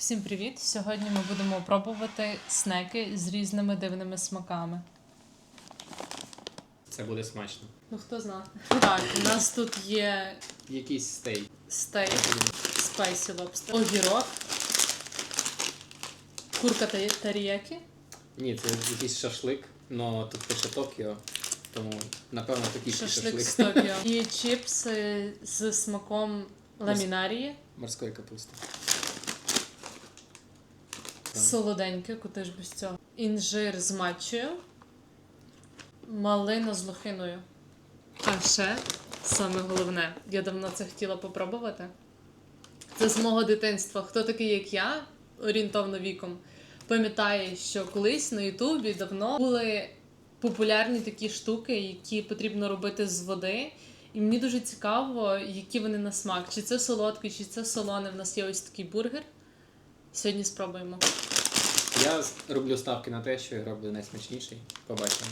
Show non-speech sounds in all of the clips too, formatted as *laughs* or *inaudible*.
Всім привіт! Сьогодні ми будемо пробувати снеки з різними дивними смаками. Це буде смачно. Ну хто знає. Так, у нас тут є Якийсь стейк. стейк, спайсі лобстер, огірок, курка та таріякі, Ні, це якийсь шашлик, але тут пише Токіо, тому напевно такий шашлик шашлик. з Токіо *laughs* і чіпси з смаком ламінарії, Морської капусти. Солоденьке, куди ж без цього. Інжир з матчею, малина з лохиною. А ще саме головне, я давно це хотіла попробувати. Це з мого дитинства. Хто такий, як я, орієнтовно віком, пам'ятає, що колись на Ютубі давно були популярні такі штуки, які потрібно робити з води. І мені дуже цікаво, які вони на смак. Чи це солодкий, чи це солоне. В нас є ось такий бургер. Сьогодні спробуємо. Я роблю ставки на те, що я роблю найсмачніший. Побачимо.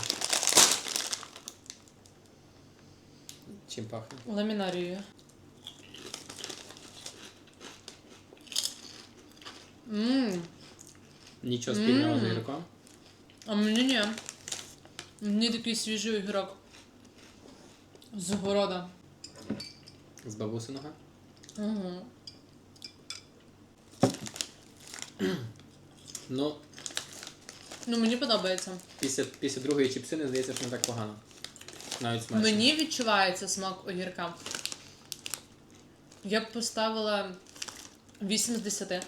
Чим пахне? Ламінарією. Мм, Нічого спільного з Мм. огірком. а мені ні. Мені такий свіжий огірок. З города. З бабусиного. Угу. Ну, Ну, мені подобається. після, після другої чіпсини здається, що не так погано. Навіть смачно. Мені відчувається смак огірка. Я б поставила 8 з 10.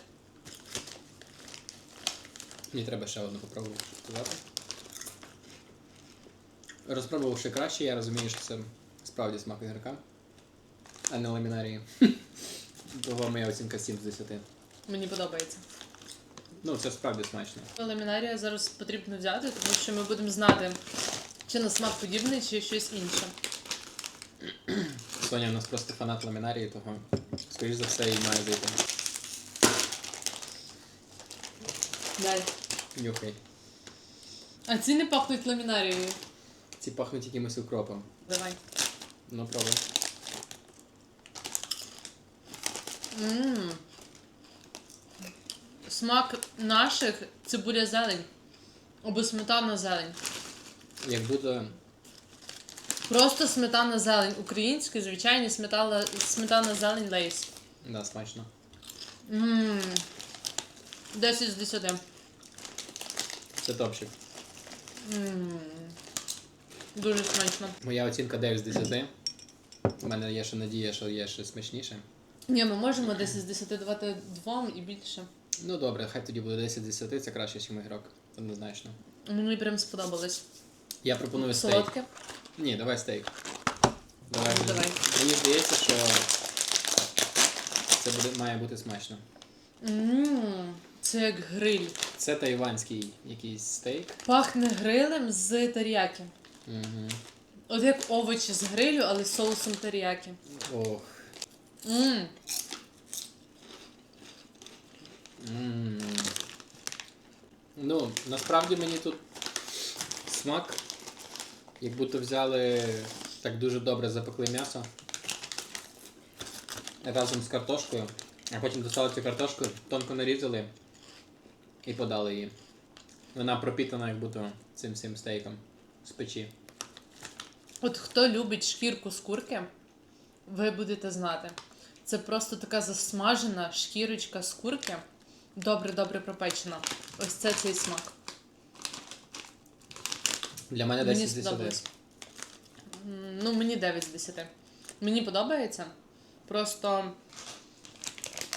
Мені треба ще одну попробувати сказати. Розпробувавши краще, я розумію, що це справді смак огірка, а не ламінарії. *laughs* Того моя оцінка 7 з 10. Мені подобається. Ну, це справді смачно. Ламінарія зараз потрібно взяти, тому що ми будемо знати, чи на смак подібний, чи щось інше. Соня у нас просто фанат ламінарії, того, скоріш за все, їй має зайти. Дай. Нюхай. А ці не пахнуть ламінарією. Ці пахнуть якимось укропом. Давай. Ну, пробуй. Мм. Смак наших цибуля зелень. Або сметана зелень. Як буде Просто сметана зелень. Українська, звичайні сметана, сметана зелень лейс. да, смачно. Мм. 10 з 10. Це топчик. Мм. Дуже смачно. Моя оцінка 9 з 10. У мене є ще надія, що є ще смачніше. Ні, ми можемо 10 з 10 давати двом і більше. Ну добре, хай тоді буде 10 з 10, це краще, ніж ігрок. Однозначно. Мені прям сподобалось. Я пропоную стейк. Солодке. Ні, давай стейк. Давай. Ну, давай. Мені здається, що це буде, має бути смачно. Мм. Це як гриль. Це тайванський якийсь стейк. Пахне грилем з теріякі. Угу. От як овочі з грилю, але з соусом теріякі. Ох. Мм. Ну, насправді мені тут смак, як будто взяли так дуже добре запекли м'ясо разом з картошкою, а потім достали цю картошку, тонко нарізали і подали її. Вона пропітана як будто цим всім стейком з печі. От хто любить шкірку з курки, ви будете знати. Це просто така засмажена шкірочка з курки, добре-добре пропечена. Ось це цей смак. Для мене Мені 10 з 10. сподобалось. М, Ну, мені 9 з 10. Мені подобається. Просто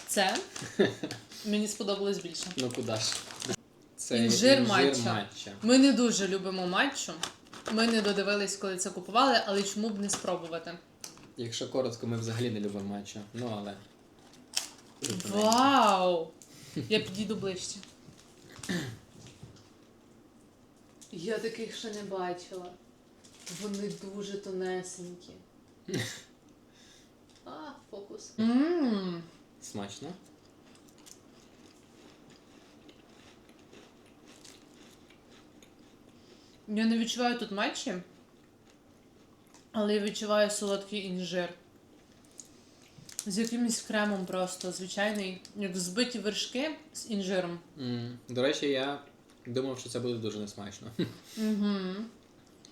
це *laughs* мені сподобалось більше. Ну куди ж? Це Інжир матча. матча. Ми не дуже любимо матчу. Ми не додивились, коли це купували, але чому б не спробувати? Якщо коротко, ми взагалі не любимо матча. Ну але. Вау! Я підійду ближче. Я таких ще не бачила. Вони дуже тонесенькі. *laughs* А, фокус. Ммм. Смачно. Я не відчуваю тут матчі, але я відчуваю солодкий інжир. З якимось кремом просто звичайний, як збиті вершки з інжиром. М, До речі, я думав, що це буде дуже несмачно. Угу.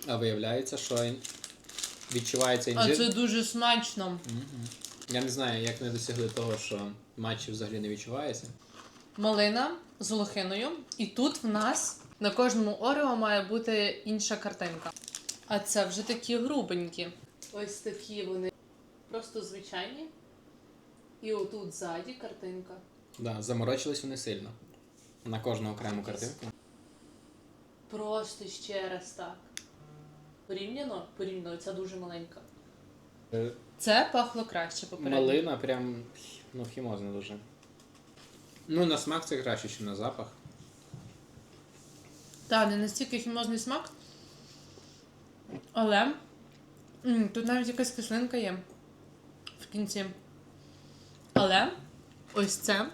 А виявляється, що ін- відчувається А інжир. це дуже смачно. Мгм. Я не знаю, як вони досягли того, що матчі взагалі не відчувається. Малина з лохиною. І тут в нас на кожному орео має бути інша картинка. А це вже такі грубенькі. Ось такі вони. Просто звичайні. І отут ззаді картинка. Да, заморочились вони сильно. На кожну окрему картинку. Просто ще раз так. Порівняно, порівняно, ця дуже маленька. Е, Це пахло краще попередньо. Малина прям ну, хімозна дуже. Ну, на смак це краще, ніж на запах. Так, не настільки хімозний смак. Але м, тут навіть якась кислинка є в кінці. Але ось це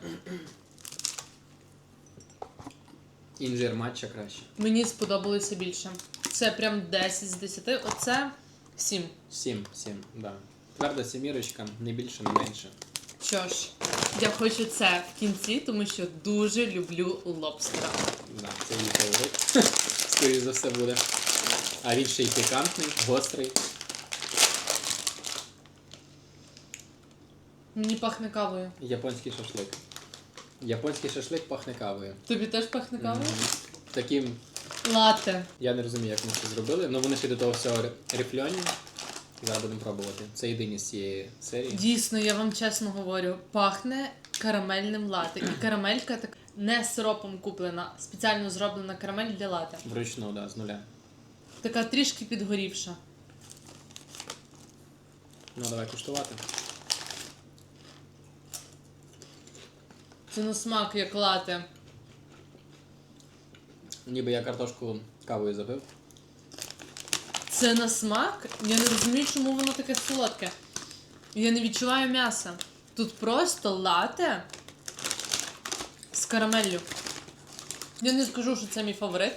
Інжир матча краще. мені сподобалося більше. Це прям 10 з 10. Оце 7. Сім, сім, да. Тверда сімірочка, не більше, не менше. Що ж, я хочу це в кінці, тому що дуже люблю лобстера. Да, це її фаворит. *laughs* Скоріше за все буде. А він ще й пікантний, гострий. Мені пахне кавою. Японський шашлик. Японський шашлик пахне кавою. Тобі теж пахне кавою? Таким, Лате. я не розумію, як вони це зробили, але вони ще до того всього рифльоні. Зараз будемо пробувати. Це єдині з цієї серії. Дійсно, я вам чесно говорю, пахне карамельним лате. І карамелька так не сиропом куплена, спеціально зроблена карамель для лате. Вручну, да, з нуля. Така трішки підгорівша. Ну, давай куштувати. Це на смак як лате. Ніби я картошку кавою забив. Це на смак. Я не розумію, чому воно таке солодке. Я не відчуваю м'яса. Тут просто лате з карамеллю. Я не скажу, що це мій фаворит.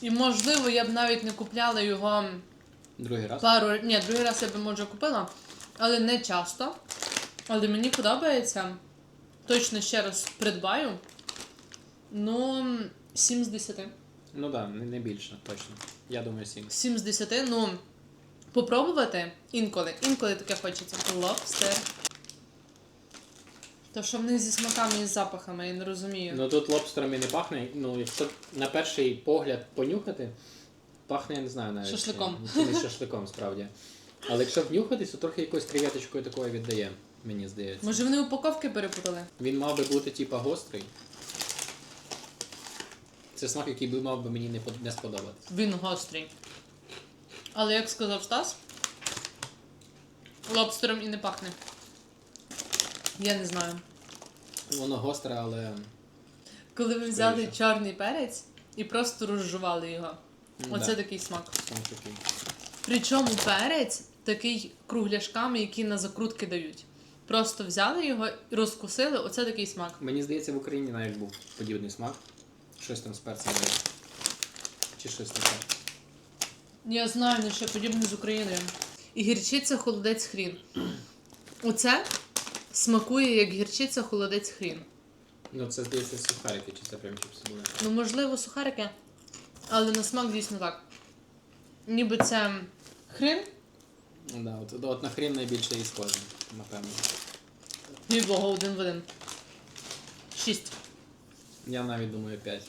І можливо, я б навіть не купляла його Другий раз. пару. Ні, другий раз я б може купила, але не часто. Але мені подобається. Точно ще раз придбаю. Ну, 7 з 10. Ну так, да, не, не більше, точно. Я думаю, сім. 7 з 10, ну, попробувати інколи. Інколи таке хочеться. Лобстер. То що в них зі смаками і з запахами, я не розумію. Ну тут лобстерами не пахне. Ну, якщо на перший погляд понюхати, пахне, я не знаю навіть. Шашликом. чи не шашликом, справді. Але якщо внюхатись, то трохи якоюсь креветочкою такою віддає, мені здається. Може вони упаковки перепутали? Він мав би бути типа гострий. Це смак, який би мав би мені не, под- не сподобатися. Він гострий. Але як сказав Стас, лобстером і не пахне. Я не знаю. Воно гостре, але. Коли ви взяли Скоріше. чорний перець і просто розжували його. м, Оце да, такий смак. саме такий. Причому перець такий кругляшками, які на закрутки дають. Просто взяли його і розкусили, оце такий смак. Мені здається, в Україні навіть був подібний смак. Щось там з перцем. було. Чи щось таке. Я знаю, не ще подібне з Україною. І гірчиця холодець хрін. Оце смакує як гірчиця холодець хрін. Ну це здається сухарики, чи це прям чіпси були. Ну, можливо, сухарики, але на смак дійсно так. Ніби це хрін, Ну Да, от, от на хрін найбільше і схоже, напевно. І бога один в один. Шість. Я навіть думаю 5.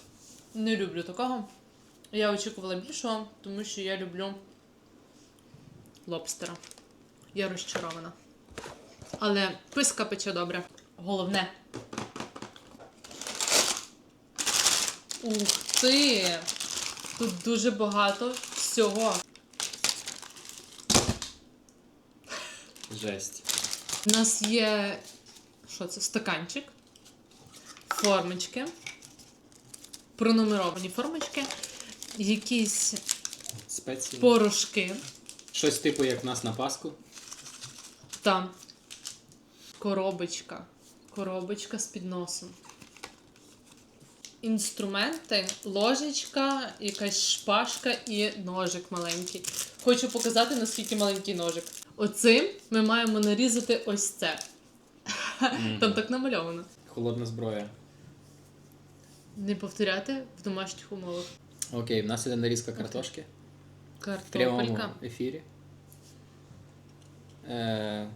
Не люблю такого. Я очікувала більшого, тому що я люблю лобстера. Я розчарована. Але писка пече добре. Головне. Ух ти! Тут дуже багато всього. Жесть. У нас є. Що це? Стаканчик, формочки, пронумеровані формочки, якісь Спеції. порошки. Щось типу як в нас на Пасху. Там коробочка. Коробочка з підносом. Інструменти, ложечка, якась шпажка і ножик маленький. Хочу показати, наскільки маленький ножик. Оцим ми маємо нарізати ось це. Там так намальовано. Холодна зброя. Не повторяти в домашніх умовах. Окей, в нас іде нарізка картошки. В прямому ефірі. Е,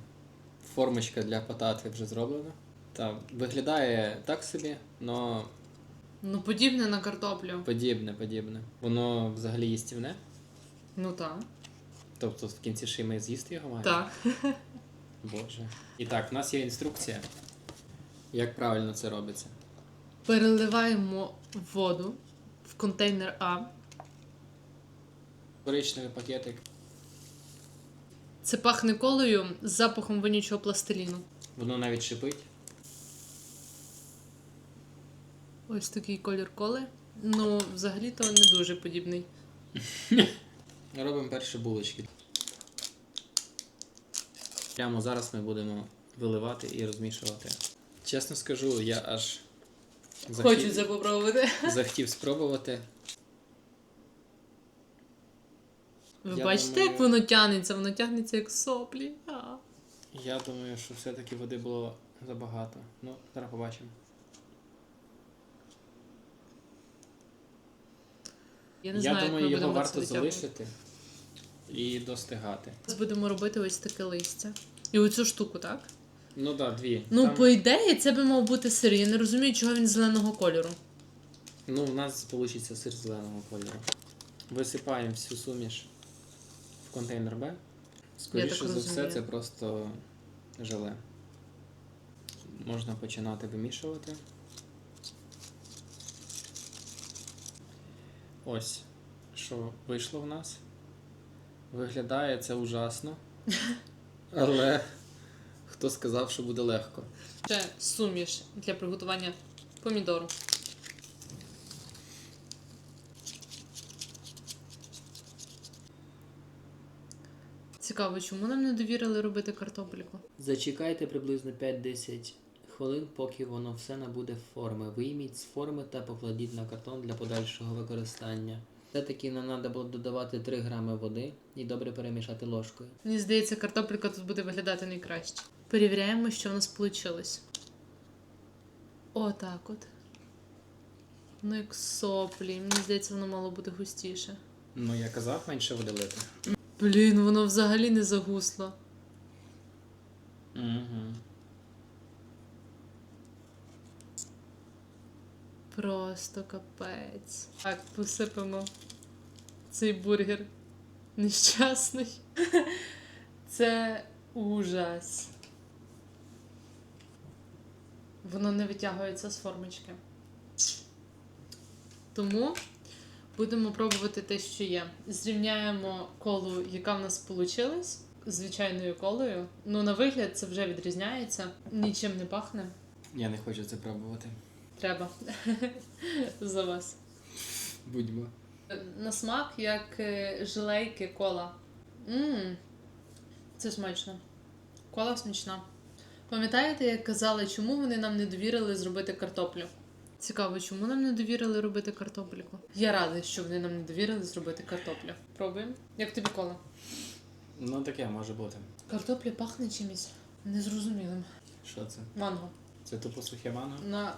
формочка для патати вже зроблена. Та, виглядає так собі, але Ну, подібне на картоплю. подібне, подібне. Воно взагалі їстівне. Ну так. Тобто в кінці ще й ми з'їсти його маємо? Так. Боже. І так, в нас є інструкція, як правильно це робиться. Переливаємо воду в контейнер А. Коричневий пакетик. Це пахне колою з запахом вонючого пластиліну. Воно навіть шипить. Ось такий колір коли. Ну, взагалі-то не дуже подібний. *laughs* Робимо перші булочки. Прямо зараз ми будемо виливати і розмішувати. Чесно скажу, я аж Хочу це попробувати. захотів спробувати. Ви Я бачите, думаю- як воно тягнеться? Воно тягнеться як соплі. А. Я думаю, що все-таки води було забагато. Ну, зараз побачимо. Я не я знаю, думаю, як ми його будемо варто це витягувати. залишити і достигати. Зараз будемо робити ось таке листя. І оцю штуку, так? Ну так, да, дві. Ну, Там- по ідеї, це би мав бути сир. Я не розумію, чого він зеленого кольору. Ну, у нас вийде сир зеленого кольору. Висипаємо всю суміш в контейнер Б. Скоріше за все, розумію. це просто желе. Можна починати вимішувати. Ось, що вийшло в нас. Виглядає це ужасно. *laughs* Але хто сказав, що буде легко? Ще суміш для приготування помідору. Цікаво, чому нам не довірили робити картопельку? Зачекайте приблизно 5-10 хвилин, поки воно все набуде форми. Вийміть з форми та покладіть на картон для подальшого використання. Все-таки нам треба було додавати 3 грами води і добре перемішати ложкою. Мені здається, картопелька тут буде виглядати найкраще. Перевіряємо, що в нас вийшло. Отак от. Ну, як соплі. Мені здається, воно мало бути густіше. Ну, я казав менше води лити. Блін, воно взагалі не загусло. Угу. Просто капець. Так, посипемо цей бургер нещасний. *laughs* Це ужас. Воно не витягується з формочки. Тому будемо пробувати те, що є. Зрівняємо колу, яка в нас вийшла, звичайною колою. Ну, на вигляд це вже відрізняється, нічим не пахне. Я не хочу це пробувати. Треба *laughs* за вас. Будьмо. На смак, як е, желейки кола. Мм, це смачно. Кола смачна. Пам'ятаєте, як казали, чому вони нам не довірили зробити картоплю? Цікаво, чому нам не довірили робити картопельку? Я рада, що вони нам не довірили зробити картоплю. Пробуємо. Як тобі кола? Ну таке може бути. Картопля пахне чимось незрозумілим. Що це? Манго. Це тупо сухе манго? На,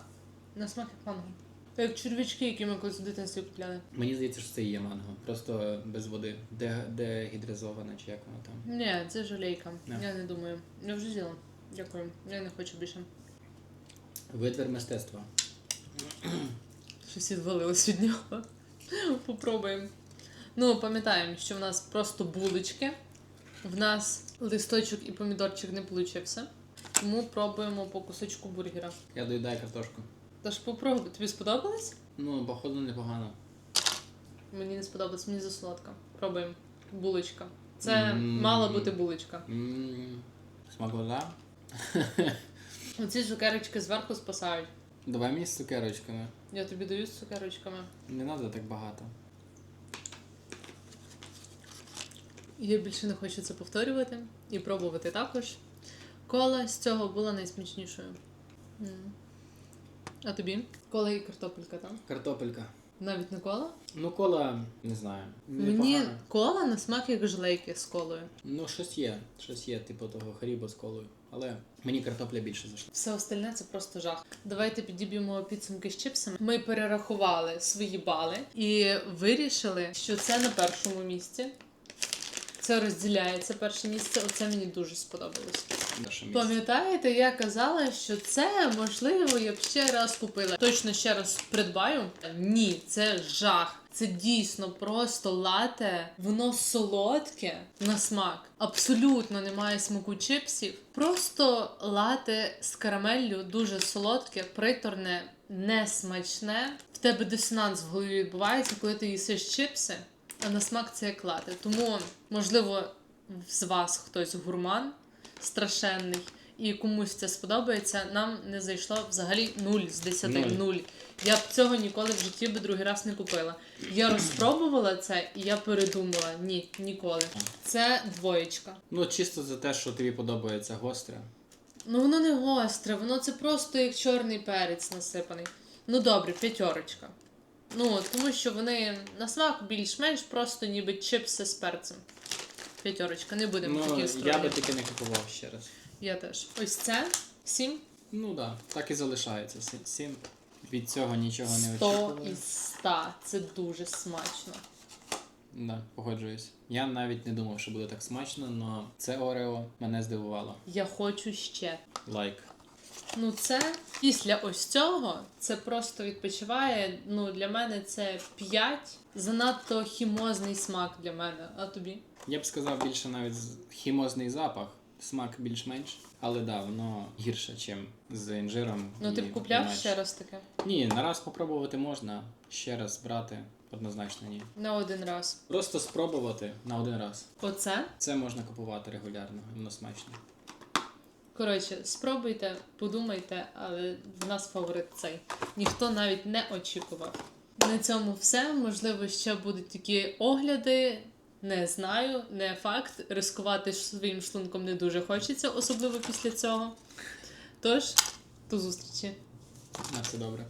на смак як манго. Як червячки, які ми колись в дитинстві купляли. Мені здається, що це і є манго. Просто без води. Де, дегідризоване, чи як воно там. Ні, це жалейка. Не. Я не думаю. Я вже з'їла. Дякую. Я не хочу більше. Витвір мистецтва. Щось відвалилось від нього. Попробуємо. Ну, пам'ятаємо, що в нас просто булочки. В нас листочок і помідорчик не получився. Тому пробуємо по кусочку бургера. Я доїдаю картошку. Тож попробуй. Тобі сподобалось? Ну, походу, непогано. Мені не сподобалось, мені засолодка. Пробуємо. Булочка. Це М. мала бути булочка. Ммм. Смакота. *laughs* Оці цукерочки зверху спасають. Давай мені з цукерочками. Я тобі даю з цукерочками. Не треба так багато. Я більше не хочу це повторювати і пробувати також. Кола з цього була найсмачнішою. М. А тобі? Кола і картопелька, так? Картопелька. Навіть не кола? Ну, кола, не знаю. Мені непогано. кола на смак як жлейки з колою. Ну, щось є. Щось є, типу того харібо з колою. Але мені картопля більше зайшла. Все остальне це просто жах. Давайте підіб'ємо підсумки з чипсами. Ми перерахували свої бали і вирішили, що це на першому місці. Це розділяється перше місце. Оце мені дуже сподобалось. Пам'ятаєте, я казала, що це можливо я б ще раз купила. Точно ще раз придбаю. Ні, це жах. Це дійсно просто лате, воно солодке на смак. Абсолютно немає смаку чипсів. Просто лате з карамеллю, дуже солодке, приторне, несмачне. В тебе дисонанс в голові відбувається, коли ти їсиш чипси, а на смак це як лате. Тому, можливо, з вас хтось гурман страшенний, і комусь це сподобається, нам не зайшло взагалі 0 з 10. Нуль. 0. Я б цього ніколи в житті би другий раз не купила. Я розпробувала це і я передумала. Ні, ніколи. Це двоєчка. Ну, чисто за те, що тобі подобається гостре. Ну воно не гостре, воно це просто як чорний перець насипаний. Ну добре, п'ятерочка. Ну, тому що вони на смак більш-менш просто ніби чипси з перцем. П'ятерочка, не будемо Ну, такі я строїти. би таки не купував ще раз. Я теж. Ось це сім. Ну так, да, так і залишається. Сі- Сім. Від цього нічого не 100 очікували. із 100. Це дуже смачно. Да, погоджуюсь. Я навіть не думав, що буде так смачно, але це Орео мене здивувало. Я хочу ще. Лайк. Ну, це після ось цього це просто відпочиває. Ну, для мене це 5. Занадто хімозний смак для мене. А тобі? Я б сказав більше навіть хімозний запах, смак більш-менш, але да, воно гірше, ніж з інжиром. Ну, ти б купляв інакше. ще раз таке? Ні, на раз попробувати можна, ще раз брати однозначно ні. На один раз. Просто спробувати на один раз. Оце. Це можна купувати регулярно, воно смачно. Коротше, спробуйте, подумайте, але в нас фаворит цей. Ніхто навіть не очікував. На цьому все. Можливо, ще будуть такі огляди. Не знаю, не факт. Рискувати своїм шлунком не дуже хочеться, особливо після цього. Тож, до зустрічі! На все добре.